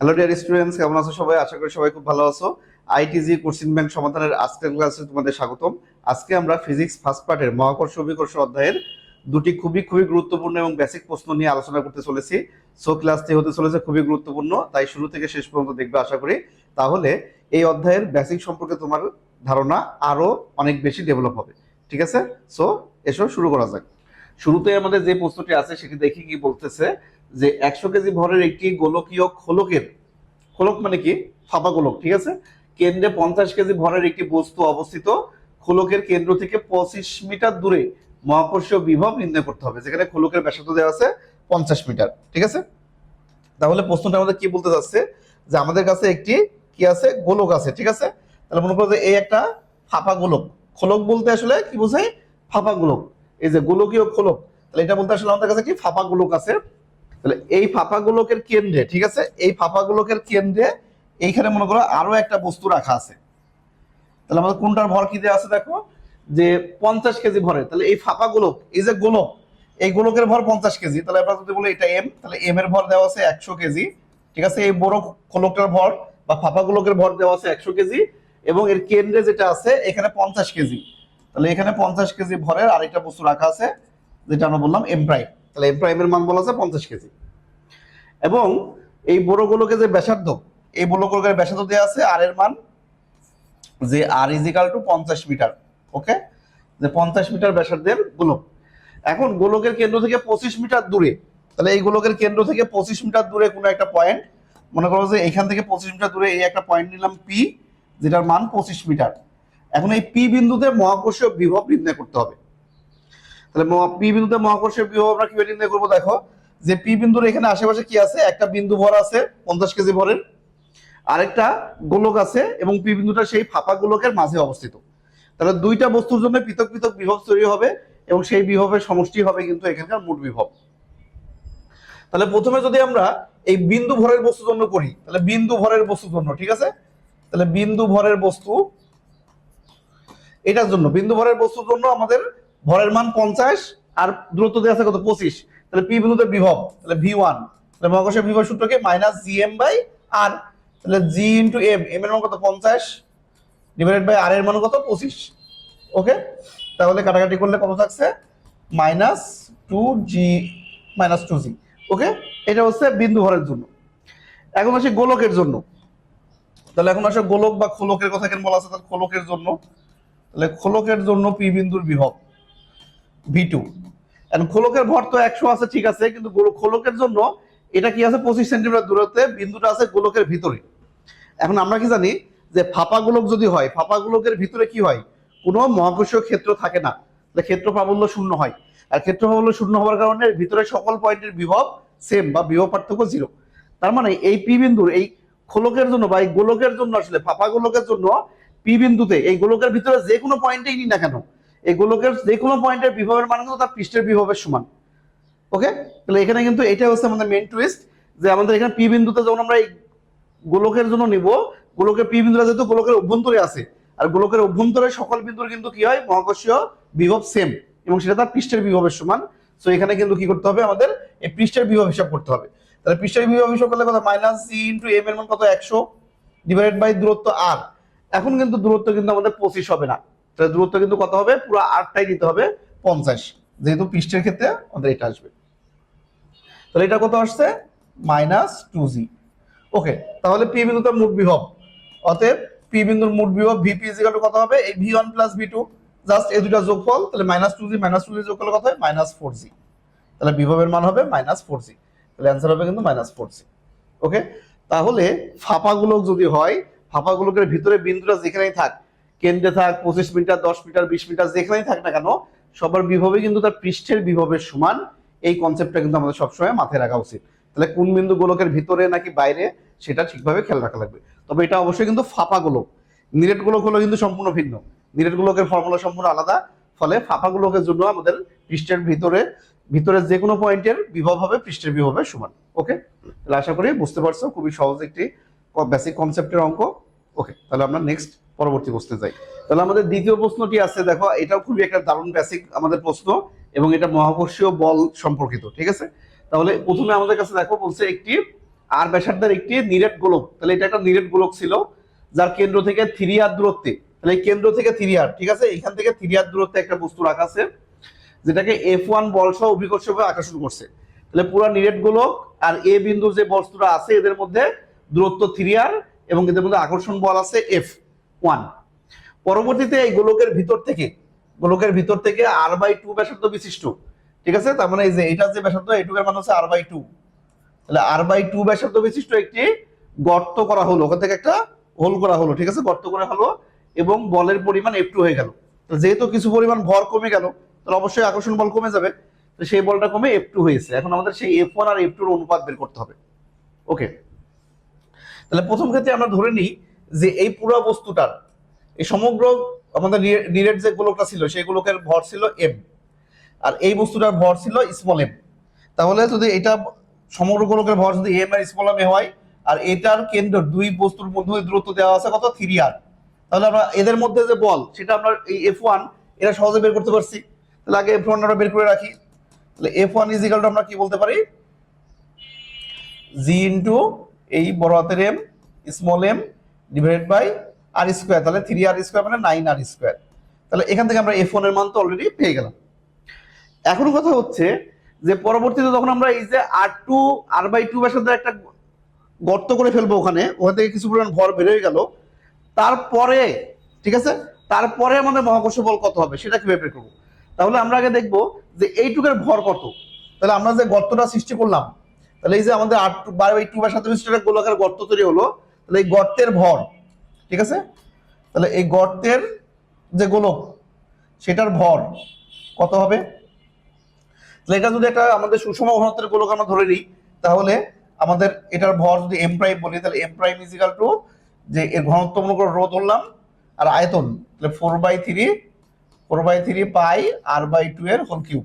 Hello dear students কেমন আছো সবাই? আশা করি সবাই খুব ভালো আছো। আইটিজি কোশ্চিন ব্যাংক সমাধানের আজকের ক্লাসে তোমাদের স্বাগতম। আজকে আমরা ফিজিক্স ফার্স্ট পার্টের মহাকর্ষ অভিকর্ষ অধ্যায়ের দুটি খুবই খুবই গুরুত্বপূর্ণ এবং বেসিক প্রশ্ন নিয়ে আলোচনা করতে চলেছি। সো ক্লাসটি হতে চলেছে খুবই গুরুত্বপূর্ণ, তাই শুরু থেকে শেষ পর্যন্ত দেখবে আশা করি। তাহলে এই অধ্যায়ের বেসিক সম্পর্কে তোমার ধারণা আরও অনেক বেশি ডেভেলপ হবে। ঠিক আছে? সো এসো শুরু করা যাক। শুরুতে আমাদের যে প্রশ্নটি আছে, সেটি দেখি কি বলতেছে যে একশো কেজি ভরের একটি গোলকীয় খোলকের, খোলক মানে কি? ফাঁপা গোলক, ঠিক আছে? কেন্দ্রে পঞ্চাশ কেজি ভরের একটি বস্তু অবস্থিত। খোলকের কেন্দ্র থেকে পঁচিশ মিটার দূরে মহাকর্ষীয় বিভব নির্ণয় করতে হবে। যেখানে খোলকের ব্যাসার্ধ দেওয়া আছে পঞ্চাশ মিটার, ঠিক আছে? তাহলে প্রশ্নটা আমাদের কি বলতে যাচ্ছে? যে আমাদের কাছে একটি কি আছে? গোলক আছে, ঠিক আছে? তাহলে মনে করো যে এই একটা ফাঁপা গোলক। খোলক বলতে আসলে কি বোঝায়? ফাঁপা গোলক। এই যে গোলকীয় খোলক, তাহলে এটা বলতে আসলে আমাদের কাছে কি ফাঁপা গোলক আছে। তাহলে এই ফাঁপা গোলকের কেন্দ্রে, ঠিক আছে? এই ফাঁপা গোলকের কেন্দ্রে এইখানে মনে করো আরও একটা বস্তু রাখা আছে। তাহলে আমাদের কোনটার ভর কি দেওয়া আছে দেখো? যে পঞ্চাশ কেজি ভরে তাহলে এই ফাঁপা গোলক এই যে গোলক এই গোলকের ভর পঞ্চাশ কেজি। তাহলে আমরা যদি বলি এটা এম তাহলে এম এর ভর দেওয়া আছে একশো কেজি। ঠিক আছে? এই বড় গোলকটার ভর বা ফাঁপা গোলকের ভর দেওয়া আছে একশো কেজি এবং এর কেন্দ্রে যেটা আছে, এখানে পঞ্চাশ কেজি। তাহলে এখানে পঞ্চাশ কেজি ভরের আরেকটা বস্তু রাখা আছে, যেটা আমরা বললাম এম প্রাইম তাহলে এম মান বলা আছে পঞ্চাশ কেজি। এবং এই বড় গোলকে যে ব্যাসার্ধ, এই বড় গোলকের ব্যাসার্ধ দেওয়া আছে আর এর মান, যে আর ইজিক্যাল টু পঞ্চাশ মিটার ওকে যে পঞ্চাশ মিটার ব্যাসার্ধের গোলক। এখন গোলকের কেন্দ্র থেকে পঁচিশ মিটার দূরে, তাহলে এই গোলকের কেন্দ্র থেকে পঁচিশ মিটার দূরে কোনো একটা পয়েন্ট মনে করো যে এখান থেকে পঁচিশ মিটার দূরে এই একটা পয়েন্ট নিলাম পি যেটার মান পঁচিশ মিটার। এখন এই পি বিন্দুতে মহাকর্ষীয় বিভব নির্ণয় করতে হবে। তাহলে পি বিন্দুতে মহাকর্ষের বিভব আমরা কীভাবে নির্ণয় করব? দেখো, যে পি বিন্দুর এখানে আশেপাশে কি আছে? একটা বিন্দু ভর আছে, পঞ্চাশ কেজি ভরের। আরেকটা গোলক আছে এবং পি বিন্দুটা সেই ফাঁপা গোলকের মাঝে অবস্থিত। তাহলে দুইটা বস্তুর জন্য পৃথক পৃথক বিভব তৈরি হবে এবং সেই বিভবের সমষ্টি হবে কিন্তু এখানকার মোট বিভব। তাহলে প্রথমে যদি আমরা এই বিন্দু ভরের বস্তুর জন্য করি, তাহলে বিন্দু ভরের বস্তুর জন্য ঠিক আছে? তাহলে বিন্দু ভরের বস্তু, এটার জন্য বিন্দু ভরের বস্তুর জন্য আমাদের ভরের মান পঞ্চাশ আর দূরত্ব দেওয়া আছে কত? পঁচিশ। তাহলে পি বিন্দুতে বিভব, তাহলে ভি ওয়ান। তাহলে মহাকর্ষের বিভব সূত্রকে minus G M by R তাহলে জি ইন্টু এম এম এর মান কত? পঞ্চাশ। ডিভাইডেড বাই আর এর মান কত? পঁচিশ। ওকে তাহলে কাটাকাটি করলে কত থাকছে? Minus two G minus two G okay এটা হচ্ছে বিন্দু ভরের জন্য। এখন আসি গোলকের জন্য। তাহলে এখন আসে গোলক বা খোলকের কথা কেন বলা আছে, তাহলে খোলকের জন্য। তাহলে খোলকের জন্য পি বিন্দুর বিভব। V two. এখন খোলকের ভর তো একশো আছে, ঠিক আছে, কিন্তু খোলকের জন্য এটা কি আছে পঁচিশ সেন্টিমিটার দূরত্বে, বিন্দুটা আছে গোলকের ভিতরে। এখন আমরা কি জানি যে ফাঁপা গোলক যদি হয় ফাঁপা গোলকের ভিতরে কি হয়? কোনো মহাকর্ষীয় ক্ষেত্র থাকে না। ক্ষেত্র প্রাবল্য শূন্য হয়। আর ক্ষেত্র প্রাবল্য শূন্য হওয়ার কারণে ভিতরে সকল পয়েন্টের বিভব সেম বা বিভব পার্থক্য জিরো তার মানে এই পি বিন্দুর, এই খোলকের জন্য বা এই গোলকের জন্য আসলে ফাঁপা গোলকের জন্য পি বিন্দুতে, এই গোলকের ভিতরে যে কোনো পয়েন্টেই নিই না কেন এই গোলকের যে কোনো পয়েন্টের বিভবের মান কিন্তু তার পৃষ্ঠের বিভবের সমান। ওকে তাহলে এখানে কিন্তু এটা হচ্ছে আমাদের মেন টুইস্ট যে আমাদের এখানে পি বিন্দুতে যখন আমরা এই গোলকের জন্য নিব, গোলকের পি বিন্দুটা যেহেতু গোলকের অভ্যন্তরে আছে, আর গোলকের অভ্যন্তরে সকল বিন্দুর কিন্তু কি হয়? মহাকর্ষীয় বিভব সেম এবং সেটা তার পৃষ্ঠের বিভবের সমান। সো এখানে কিন্তু কি করতে হবে? আমাদের এই পৃষ্ঠের বিভব হিসাব করতে হবে। তাহলে পৃষ্ঠের বিভব হিসাব করলে কত? মাইনাস জি ইন্টু এম এর মান কত? একশো ডিভাইডেড বাই দূরত্ব আর এখন কিন্তু দূরত্ব কিন্তু আমাদের পঁচিশ হবে না। তাহলে দূরত্ব কিন্তু কত হবে? পুরো আটটাই দিতে হবে, পঞ্চাশ। যেহেতু পৃষ্ঠের ক্ষেত্রে আমাদের এটা আসবে। তাহলে এটা কত আসছে? Minus two G. ওকে, তাহলে পি বিন্দুতে মোট বিভব। অতএব পি বিন্দুর মোট বিভব ভিপি ইজিকাল কত হবে? এই V one plus V two. Just এই দুটা যোগফল, তাহলে minus two G, minus two G যোগ কত হয়? Minus four G. তাহলে বিভবের মান হবে মাইনাস ফোর জি। তাহলে অ্যান্সার হবে কিন্তু মাইনাস ফোর জি। ওকে, তাহলে ফাঁপা গোলক যদি হয় ফাঁপা গোলকের ভিতরে বিন্দুটা যেখানেই থাক কেন্দ্রে থাক, পঁচিশ মিটার, দশ মিটার, বিশ মিটার, যেখানেই থাক না কেন, সবার বিভবে কিন্তু তার পৃষ্ঠের বিভবের সমান। এই কনসেপ্টটা কিন্তু আমাদের সবসময় মাথায় রাখা উচিত। তাহলে কোন বিন্দু গোলকের ভিতরে নাকি বাইরে, সেটা ঠিকভাবে খেয়াল রাখা লাগবে। তবে এটা অবশ্যই কিন্তু ফাঁপা গোলক নিরেট গোলক হলো কিন্তু সম্পূর্ণ ভিন্ন। নিরেট গোলকের ফর্মুলা সম্পূর্ণ আলাদা। ফলে ফাঁপা গোলকের জন্য আমাদের পৃষ্ঠের ভিতরে ভিতরে যে কোনো পয়েন্টের বিভব হবে পৃষ্ঠের বিভবের সমান। ওকে তাহলে আশা করি বুঝতে পারছ, খুবই সহজ একটি বেসিক কনসেপ্টের অঙ্ক। ওকে তাহলে আমরা নেক্সট পরবর্তী প্রশ্নে যাই। তাহলে আমাদের দ্বিতীয় প্রশ্নটি আছে, দেখো, এটাও খুবই একটা দারুণ বেসিক আমাদের প্রশ্ন এবং এটা মহাকর্ষীয় বল সম্পর্কিত, ঠিক আছে? তাহলে প্রথমে আমাদের কাছে দেখো বলছে একটি আর ব্যাসার্ধের একটি নিরেট গোলক, তাহলে এটা একটা নিরেট গোলক ছিল যার কেন্দ্র থেকে থ্রি আর দূরত্বে, তাহলে কেন্দ্র থেকে থ্রি আর ঠিক আছে? এখান থেকে থ্রি আর দূরত্বে একটা বস্তু রাখা আছে, যেটাকে এফ ওয়ান বল সহ অভিকর্ষভাবে আকর্ষণ করছে। তাহলে পুরো নিরেট গোলক আর এ বিন্দুর যে বস্তুটা আছে, এদের মধ্যে দূরত্ব থ্রি এবং এদের মধ্যে আকর্ষণ বল আছে এফ ওয়ান। পরবর্তীতে এই গোলকের ভিতর থেকে, গোলকের ভিতর থেকে আর বাই টু ব্যাসার্ধ বিশিষ্ট, ঠিক আছে? তার মানে এই যে এটা যে ব্যাসার্ধ, এটুকের মান হচ্ছে আর বাই টু তাহলে আর বাই টু ব্যাসার্ধ বিশিষ্ট একটি গর্ত করা হলো, ওখান থেকে একটা হোল করা হলো, ঠিক আছে? গর্ত করা হলো এবং বলের পরিমাণ এফ টু হয়ে গেল। যেহেতু কিছু পরিমাণ ভর কমে গেল, তাহলে অবশ্যই আকর্ষণ বল কমে যাবে। তো সেই বলটা কমে এফ টু হয়েছে। এখন আমাদের সেই এফ ওয়ান আর এফ টুর অনুপাত বের করতে হবে। ওকে তাহলে প্রথম ক্ষেত্রে আমরা ধরে নিই যে এই পুরো বস্তুটার, এই সমগ্র আমাদের নিরেট যে গোলকটা ছিল সেই গোলকের ভর ছিল এম আর এই বস্তুটার ভর ছিল স্মল এম তাহলে যদি এটা সমগ্র গোলকের ভর, যদি এম আর স্মল এম হয়, আর এটার কেন্দ্র দুই বস্তুর মধ্যে দূরত্ব দেওয়া আছে কত? থ্রি আর তাহলে আমরা এদের মধ্যে যে বল, সেটা আমরা এই এফ ওয়ান এটা সহজে বের করতে পারছি। তাহলে আগে এফ ওয়ান বের করে রাখি। তাহলে এফ ওয়ান ইজ ইকাল আমরা কি বলতে পারি? জি ইন্টু এই বড় হাতের M small M divided by R square তাহলে থ্রি আর স্কোয়ার মানে নাইন আর স্কোয়ার তাহলে এখান থেকে আমরা এফ ওয়ানের মান তো অলরেডি পেয়ে গেলাম। এখন কথা হচ্ছে যে পরবর্তীতে যখন আমরা এই যে R two R by two ব্যাসার্ধের একটা গর্ত করে ফেলব ওখানে, ওখান থেকে কিছু পরিমাণ ভর বের হয়ে গেল, তারপরে, ঠিক আছে? তারপরে আমাদের মহাকর্ষ বল কত হবে সেটা কীভাবে বের করব? তাহলে আমরা আগে দেখব যে এইটুকের ভর কত। তাহলে আমরা যে গর্তটা সৃষ্টি করলাম, তাহলে এই যে আমাদের আট বাই টু বা সাথে গোলাকার গর্ত তৈরি হলো তাহলে এই গর্তের ভর, ঠিক আছে? তাহলে এই গর্তের যে গোলক, সেটার ভর কত হবে? তাহলে এটা যদি একটা আমাদের সুষম ঘনত্বের গোলক আমরা ধরে নিই, তাহলে আমাদের এটার ভর যদি এম প্রাইম বলি, তাহলে এম প্রাইম ইজিক্যাল টু যে এর ঘনত্ব মনে করে রো ধরলাম আর আয়তন, তাহলে four by three four by three pi R by two এর হোল কিউব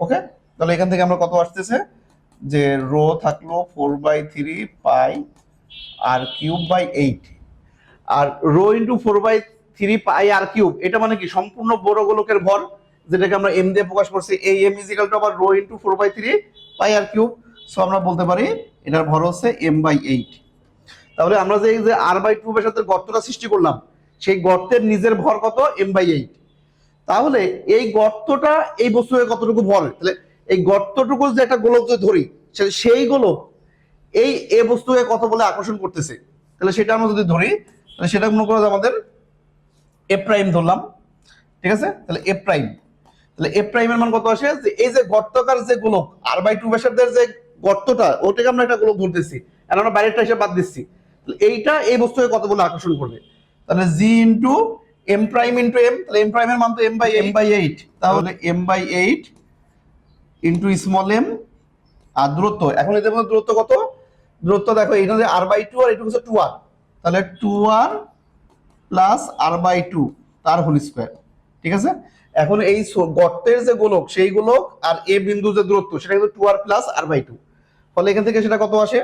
ওকে তাহলে এখান থেকে আমরা কত আসতেছে? যে রো থাকল four by three pi R cube by eight. R rho into four by three pi R cube, এটা মানে কি? সম্পূর্ণ বড় গোলকের ভর, যেটাকে আমরা এম দিয়ে প্রকাশ করছি। এই এম ইজিক্যাল টু আবার rho into four by three pi R cube. So আমরা বলতে পারি এটার ভর হচ্ছে এম বাই এইট। তাহলে আমরা যে যে আর বাই টু এর সাথে গর্তটা সৃষ্টি করলাম, সেই গর্তের নিজের ভর কত? M by eight. তাহলে এই গর্তটা এই বস্তুকে কতটুকু ভর? তাহলে এই গর্তটুকু যে একটা গোলক যদি ধরি সেই গোলক এই এ বস্তুকে কত বলে আকর্ষণ করতেছে। তাহলে সেটা আমরা যদি ধরি তাহলে সেটা মনে করো আমাদের এ প্রাইম ধরলাম। ঠিক আছে? তাহলে এ প্রাইম তাহলে এ প্রাইমের মান কত আসে? যে এই যে গর্তকার যে গোলক আর বাই টু ব্যাসার্ধের যে গর্তটা ওটাকে আমরা একটা গোলক ধরতেছি। আর আমরা বাইরেরটা হিসেবে বাদ দিচ্ছি। তাহলে এইটা এই বস্তুকে কত বলে আকর্ষণ করবে। তাহলে G into M prime into M তাহলে এম প্রাইমের মান তো M by M by eight তাহলে M by eight into small M আর দূরত্ব। এখন এদের মধ্যে দূরত্ব কত? দূরত্ব দেখো এটা হচ্ছে আর বাই টু আর এটা হচ্ছে টু আর তাহলে two R plus R by two তার হোল স্কোয়ার ঠিক আছে? এখন এই গর্তের যে গোলক, সেই গোলক আর এ বিন্দু যে দূরত্ব, সেটা কিন্তু two R plus R by two ফলে এখান থেকে সেটা কত আসে?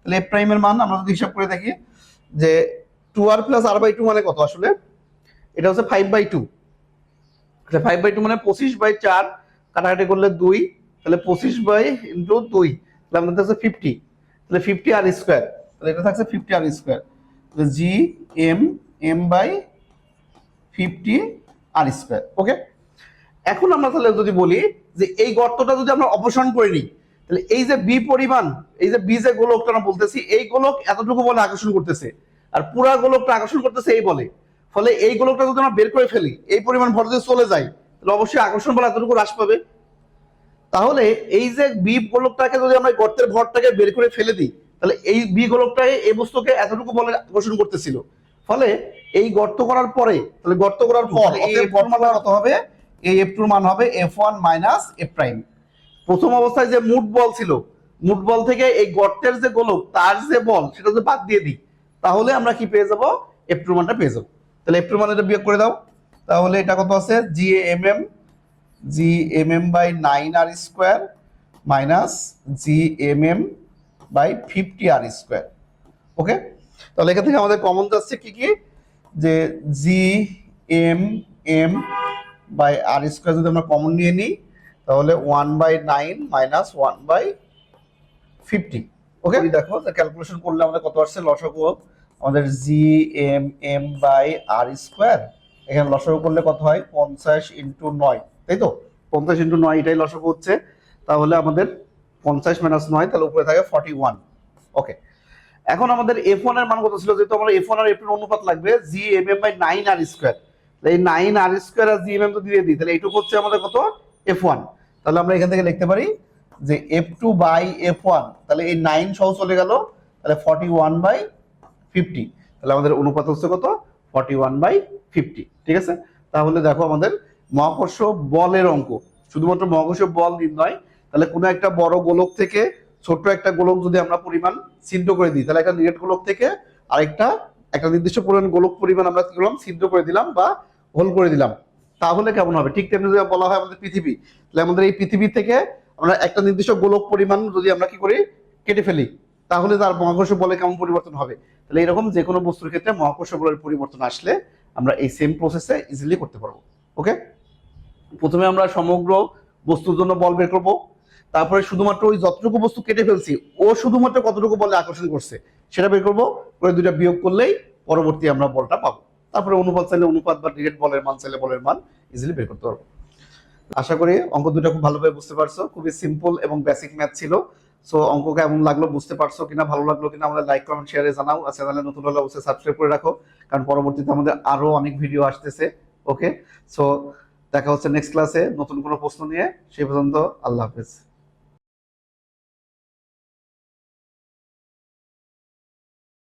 তাহলে এফ প্রাইমের মান আমরা যদি হিসাব করে দেখি, যে two R plus R by two মানে কত আসলে? এটা হচ্ছে ফাইভ বাই টু তাহলে ফাইভ বাই টু মানে পঁচিশ বাই চার, কাটাকাটি করলে দুই, তাহলে পঁচিশ বাই ইন্টু দুই, তাহলে আমাদের হচ্ছে ফিফটি তাহলে ফিফটি আর স্কোয়ার তাহলে এটা থাকছে ফিফটি আর স্কোয়ার তাহলে G M M by fifty R square okay এখন আমরা তাহলে যদি বলি যে এই গর্তটা যদি আমরা অপসারণ করে নিই, তাহলে এই যে বি পরিমাণ, এই যে বি যে গোলকটা আমরা বলতেছি, এই গোলক এতটুকু বলে আকর্ষণ করতেছে, আর পুরা গোলকটা আকর্ষণ করতেছে এই বলে, ফলে এই গোলকটা যদি আমরা বের করে ফেলি, এই পরিমাণ ভর যদি চলে যায়, তাহলে অবশ্যই আকর্ষণ বলে এতটুকু হ্রাস পাবে। তাহলে এই যে বি গোলকটাকে যদি আমরা গর্তের ভরটাকে বের করে ফেলে দিই তাহলে এই বি গোলকটাকে এই বস্তুকে এতটুকু বলে আকর্ষণ করতেছিল। ফলে এই গর্ত করার পরে তাহলে গর্ত করার পর মান কত হবে? এই এফ টুর মান হবে F one minus F prime প্রথম অবস্থায় যে মুট বল ছিল মুট বল থেকে এই গর্তের যে গোলক তার যে বল সেটা যদি বাদ দিয়ে দিই তাহলে আমরা কি পেয়ে যাব? এফ টুর মানটা পেয়ে যাব। তাহলে এফ টুর মান এটা বিয়োগ করে দাও। তাহলে এটা কত আছে? G M M G M M by nine R square minus G M M by fifty R square okay তাহলে এখান থেকে আমাদের কমন যাচ্ছে কি কি? যে G M M by R square যদি আমরা কমন নিয়ে নিই, তাহলে one by nine minus one by fifty okay দেখো ক্যালকুলেশন করলে আমাদের কত আসছে? লসাগু আমাদের G M M by R square এখানে লসাগু করলে কত হয়? পঞ্চাশ ইন্টু নয়। তাই তো? পঞ্চাশ ইন্টু নয় এটাই লসাগু হচ্ছে। তাহলে আমাদের পঞ্চাশ মাইনাস নয়, তাহলে উপরে থাকে ফর্টি ওয়ান ওকে এখন আমাদের এফ ওয়ানের মান কত ছিল? যেহেতু আমরা এফ ওয়ান আর এফ এর অনুপাত লাগবে G M M by nine R square এই নাইন আর স্কোয়ার আর জি এম এম তো দিয়ে দিই, তাহলে এইটুকু হচ্ছে আমাদের কত? এফ ওয়ান তাহলে আমরা এখান থেকে লিখতে পারি যে F two by F one তাহলে এই নাইন সহ চলে গেল, তাহলে ফর্টি ওয়ান বাই ফিফটি তাহলে আমাদের অনুপাত হচ্ছে কত? ফর্টি ওয়ান বাই ফিফটি ঠিক আছে? তাহলে দেখো আমাদের মহাকর্ষ বলের অঙ্ক। শুধুমাত্র মহাকর্ষ বল নির্ণয়, তাহলে কোনো একটা বড় গোলক থেকে ছোট্ট একটা গোলক যদি আমরা পরিমাণ সিদ্ধ করে দিই, তাহলে একটা নিরেট গোলক থেকে আরেকটা, একটা নির্দিষ্ট পরিমাণ গোলক পরিমাণ আমরা কি করলাম? ছিদ্র করে দিলাম বা হোল করে দিলাম। তাহলে কেমন হবে? ঠিক তেমনি যদি বলা হয় আমাদের পৃথিবী, তাহলে আমাদের এই পৃথিবী থেকে আমরা একটা নির্দিষ্ট গোলক পরিমাণ যদি আমরা কি করি? কেটে ফেলি। তাহলে তার মহাকর্ষ বলে কেমন পরিবর্তন হবে? তাহলে এরকম যে কোনো বস্তুর ক্ষেত্রে মহাকর্ষ বলের পরিবর্তন আসলে আমরা এই সেম প্রসেসে ইজিলি করতে পারব। ওকে প্রথমে আমরা সমগ্র বস্তুর জন্য বল বের করব। তারপরে শুধুমাত্র ওই যতটুকু বস্তু কেটে ফেলছি, ও শুধুমাত্র কতটুকু বলে আকর্ষণ করছে, সেটা বের করব। করে দুইটা বিয়োগ করলেই পরবর্তী আমরা বলটা পাবো। তারপরে অনুপাত চাইলে অনুপাত বা ডিরেক্ট বলের মান চাইলে বলের মান ইজিলি বের করতে পারব। আশা করি অঙ্ক দুটো খুব ভালোভাবে বুঝতে পারছ। খুবই সিম্পল এবং বেসিক ম্যাথ ছিল। সো অঙ্ক কেমন লাগল বুঝতে পারছ কিনা, ভালো লাগল কিনা, আমাদের লাইক কমেন্ট শেয়ারে জানাও। আর চ্যানেলে নতুন হলে অবশ্যই সাবস্ক্রাইব করে রাখো। কারণ পরবর্তীতে আমাদের আরও অনেক ভিডিও আসতেছে। ওকে সো দেখা হচ্ছে নেক্সট ক্লাসে নতুন কোনো প্রশ্ন নিয়ে সেই পর্যন্ত আল্লাহ হাফেজ।